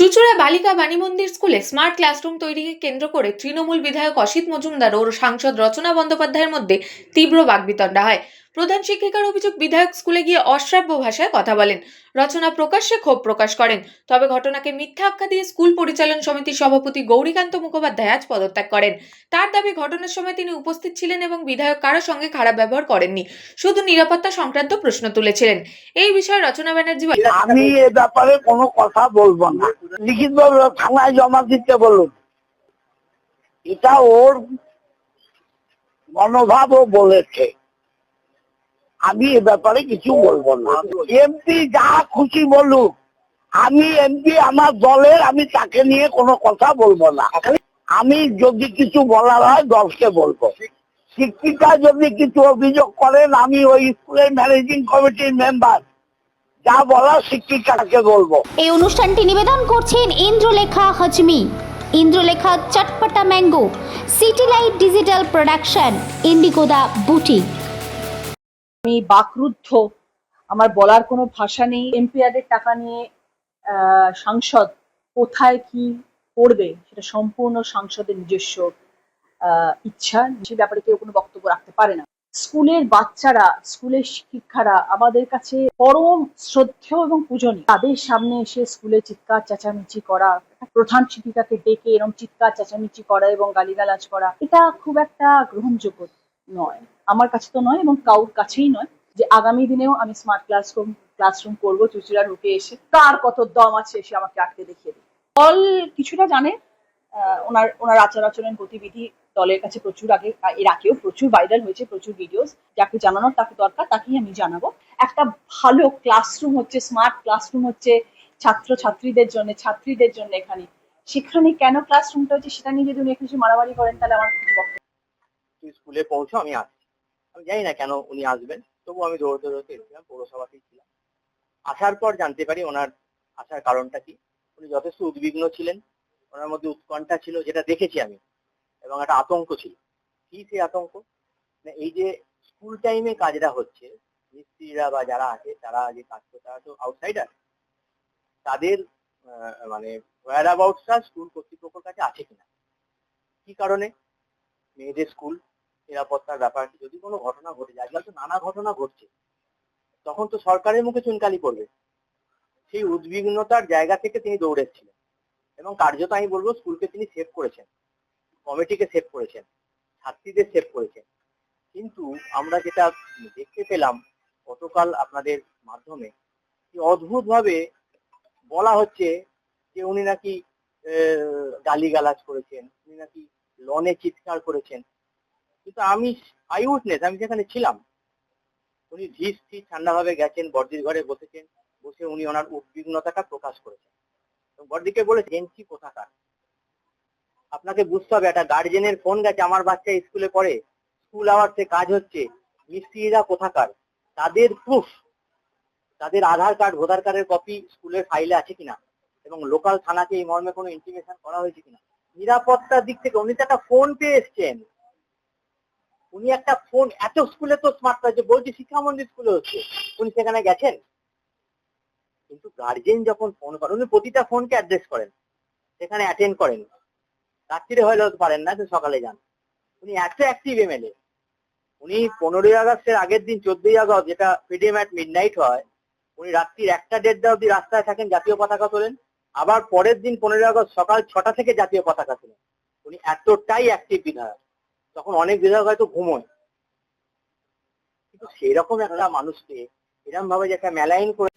চুচুড়া বালিকা বাণী মন্দির স্কুলে স্মার্ট ক্লাসরুম তৈরিকে কেন্দ্র করে তৃণমূল বিধায়ক অসিত মজুমদার ও সাংসদ রচনা বন্দ্যোপাধ্যায়ের মধ্যে তীব্র বাগবিতণ্ডা হয়। প্রধান শিক্ষিকার অভিযোগ, বিধায়ক স্কুলে গিয়ে অশ্রাব্য ভাষায় কথা বলেন। রচনা প্রকাশ্যে ক্ষোভ প্রকাশ করেন। তবে ঘটনাকে মিথ্যা আখ্যা দিয়ে স্কুল পরিচালন সমিতির সভাপতি গৌরীকান্ত মুখোপাধ্যায় আজ পদত্যাগ করেন। তার দাবি, ঘটনার সময় তিনি উপস্থিত ছিলেন এবং বিধায়ক কারোর সঙ্গে খারাপ ব্যবহার করেননি। শুধু নিরাপত্তা সংক্রান্ত প্রশ্ন তুলেছিলেন। এই বিষয়ে রচনা ব্যানার্জি আমি এ ব্যাপারে কোনো কথা বলব না। লিখিত থানায় জমা দিতে বলুন এটা ওর মনোভাবও বলেছে। আমি এ ব্যাপারে কিছু বলব না। এমপি যা খুশি বলুক, আমি এমপি আমার দলের, আমি তাকে নিয়ে কোনো কথা বলব না। আমি যদি কিছু বলার হয়, দলকে বলব। শিক্ষিকা যদি কিছু অভিযোগ করেন, আমি ওই স্কুলের ম্যানেজিং কমিটির মেম্বার যা বলা শিক্ষিকাকে বলব। এই অনুষ্ঠানটি নিবেদন করছেন Indralekha হজমি। Indralekha চটপটা mango, city light digital production, ইন্ডিগোদা boutique. আমি বাকরুদ্ধ। আমার বলার কোনো ভাষা নেই। এমপিআরের টাকা নিয়ে সাংসদ কোথায় কি করবে সেটা সম্পূর্ণ সাংসদের নিজস্ব ইচ্ছা। সে ব্যাপারে কেউ কোনো বক্তব্য রাখতে পারে না। স্কুলের বাচ্চারা, স্কুলের শিক্ষারা আমাদের কাছে পরম শ্রদ্ধেয় এবং পূজনীয়। তাদের সামনে এসে স্কুলে চিৎকার চেঁচামেচি করা প্রধান শিক্ষিকাকে ডেকে এরকম চিৎকার চেঁচামেচি করা এবং গালিগালাজ করা, এটা খুব একটা গ্রহণযোগ্য নয়। আমার কাছে তো নয় এবং কাউর কাছেই নয় যে আগামী দিনেও আমি স্মার্ট ক্লাসরুম ক্লাসরুম করব, চুচুড়া রুটে এসে কার কত দম আছে এসে আমাকে আটকে দেখিয়ে দেবে দল কিছুটা জানে ওনার ওনার আচার আচরণ, গতিবিধি দলের কাছে প্রচুর আগে, এর আগেও প্রচুর ভাইরাল হয়েছে, প্রচুর ভিডিওস যাকে জানানোর তাকে দরকার, তাকেই আমি জানাব। একটা ভালো ক্লাসরুম হচ্ছে স্মার্ট ক্লাসরুম হচ্ছে ছাত্র ছাত্রীদের জন্য ছাত্রীদের জন্য এখানে। সেখানে কেন ক্লাসরুমটা হচ্ছে, সেটা নিয়ে যদি উনি একটু মারামারি করেন, তাহলে আমার কিছু বক্তব্য তুই স্কুলে পৌঁছো, আমি আসছি। আমি জানি না কেন উনি আসবেন তবু আমি দৌড়তে দৌড়তে এসেছিলাম, পৌরসভাতেই ছিলাম। আসার পর জানতে পারি ওনার আসার কারণটা কি। উনি যথেষ্ট উদ্বিগ্ন ছিলেন, ওনার মধ্যে উৎকণ্ঠা ছিল, যেটা দেখেছি আমি, এবং একটা আতঙ্ক ছিল। কি সেই আতঙ্ক? না, এই যে স্কুল টাইমে কাজটা হচ্ছে, মিস্ত্রিরা বা যারা আছে, তারা যে কাজ করছে, তারা তো আউটসাইডার তাদের মানে ওয়ার অ্যাবাউটসটা স্কুল কর্তৃপক্ষের কাছে আছে কিনা? কি কারণে? মেয়েদের স্কুল নিরাপত্তার ব্যাপারটি, যদি কোনো ঘটনা ঘটে যায়, আজকাল তো নানা ঘটনা ঘটছে, তখন তো সরকারের মুখে চুনকালি করবে। সেই উদ্বিগ্নতার জায়গা থেকে তিনি দৌড়েছিলেন এবং কার্যত আমি বলব স্কুলকে তিনি সেভ করেছেন, কমিটিকে সেভ করেছেন, ছাত্রীদের সেভ করেছেন। কিন্তু আমরা যেটা দেখতে পেলাম, গতকাল আপনাদের মাধ্যমে অদ্ভুত ভাবে বলা হচ্ছে যে উনি নাকি গালি গালাজ করেছেন, উনি নাকি লনে চিৎকার করেছেন। কিন্তু আমি আই উইটনেস আমি যেখানে ছিলাম। উনি ধীর স্থির ঠান্ডা ভাবে গেছেন, বর্দির ঘরে বসেছেন, বসে উনি ওনার উদ্বিগ্নতাটা প্রকাশ করেছেন। বর্দিকে বলে জেন্সি কোথাকার? আপনাকে বুঝতে হবে, একটা গার্জেনের ফোন গেছে, আমার বাচ্চা স্কুলে পড়ে। স্কুল আওয়ার্সে কাজ হচ্ছে। মিস্ত্রিরা কোথাকার? তাদের প্রুফ তাদের আধার কার্ড ভোটার কার্ডের কপি স্কুলের ফাইলে আছে কিনা? এবং লোকাল থানাকে এই মর্মে কোনো ইন্টিমেশন করা হয়েছে কিনা? নিরাপত্তার দিক থেকে উনি তো একটা ফোন পেয়ে এসছেন। উনি একটা ফোন, এত স্কুলে তো স্মার্ট আছে বলছি, শিক্ষা মন্দির স্কুলে হচ্ছে। উনি সেখানে গেছেন। কিন্তু গার্জেন যখন ফোন করেন উনি প্রতিটা ফোনকে অ্যাড্রেস করেন। সেখানে অ্যাটেন্ড করেন। রাত্রিরে হলে হতে পারেন না সকালে যান। উনি এত অ্যাক্টিভ এমএলএ উনি পনেরোই আগস্টের আগের দিন, চোদ্দই আগস্ট, যেটা ফ্রিডম অ্যাট মিড নাইট হয়, উনি রাত্রির একটা দেড়টা অব্দি রাস্তায় থাকেন, জাতীয় পতাকা তোলেন। আবার পরের দিন, পনেরোই আগস্ট সকাল ছটা থেকে জাতীয় পতাকা তোলেন। উনি এতটাই অ্যাক্টিভ বিধায়ক। তখন অনেক বিধায়ক হয়তো ঘুমোয়। কিন্তু সেরকম একটা মানুষকে এরকম ভাবে যে একটা মেলাইন করে